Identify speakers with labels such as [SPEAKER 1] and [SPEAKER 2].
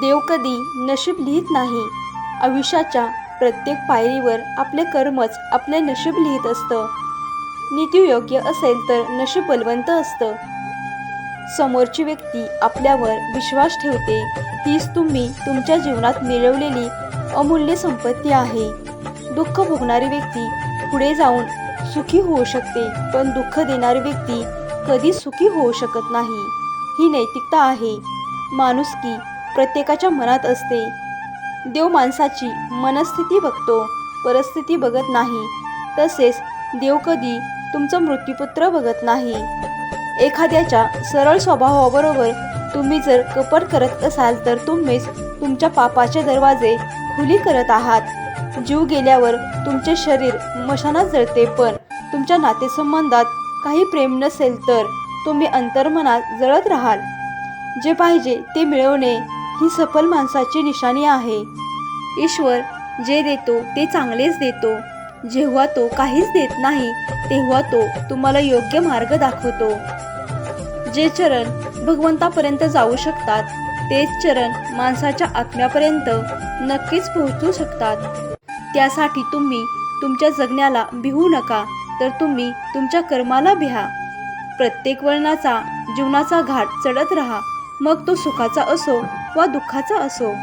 [SPEAKER 1] देव कधी नशीब लिहित नाही. आयुष्याच्या प्रत्येक पायरीवर आपले कर्मच आपले नशीब लिहित असतं. नीती योग्य असेल तर नशीब बलवंत असतं. समोरची व्यक्ती आपल्यावर विश्वास ठेवते तीच तुम्ही तुमच्या जीवनात मिळवलेली अमूल्य संपत्ती आहे. दुःख भोगणारी व्यक्ती पुढे जाऊन सुखी होऊ शकते पण दुःख देणारी व्यक्ती कधी सुखी होऊ शकत नाही. ही नैतिकता आहे. माणुसकी प्रत्येकाच्या मनात असते. देव माणसाची मनस्थिती बघतो परिस्थिती बघत नाही. तसेच देव कधी तुमचं मृत्यूपुत्र बघत नाही. एखाद्याच्या सरळ स्वभावाबरोबर तुम्ही जर कपट करत असाल तर तुम्हीच तुमच्या पापाचे दरवाजे खुली करत आहात. जीव गेल्यावर तुमचे शरीर मशानात जळते पण तुमच्या नातेसंबंधात काही प्रेम नसेल तर तुम्ही अंतर्मनात जळत राहाल. जे पाहिजे ते मिळवणे ही सफल माणसाची निशाणी आहे. ईश्वर जे देतो ते चांगलेच देतो. जेव्हा तो काहीच देत नाही तेव्हा तो तुम्हाला योग्य मार्ग दाखवतो. जे चरण भगवंतापर्यंत जाऊ शकतात तेच चरण माणसाच्या आत्म्यापर्यंत नक्कीच पोहोचू शकतात. त्यासाठी तुम्ही तुमच्या जगण्याला भिवू नका तर तुम्ही तुमच्या कर्माला भिहा प्रत्येक वळणाचा जीवनाचा घाट चढत राहा मग तो सुखाचा असो वा दुःखाचा असो.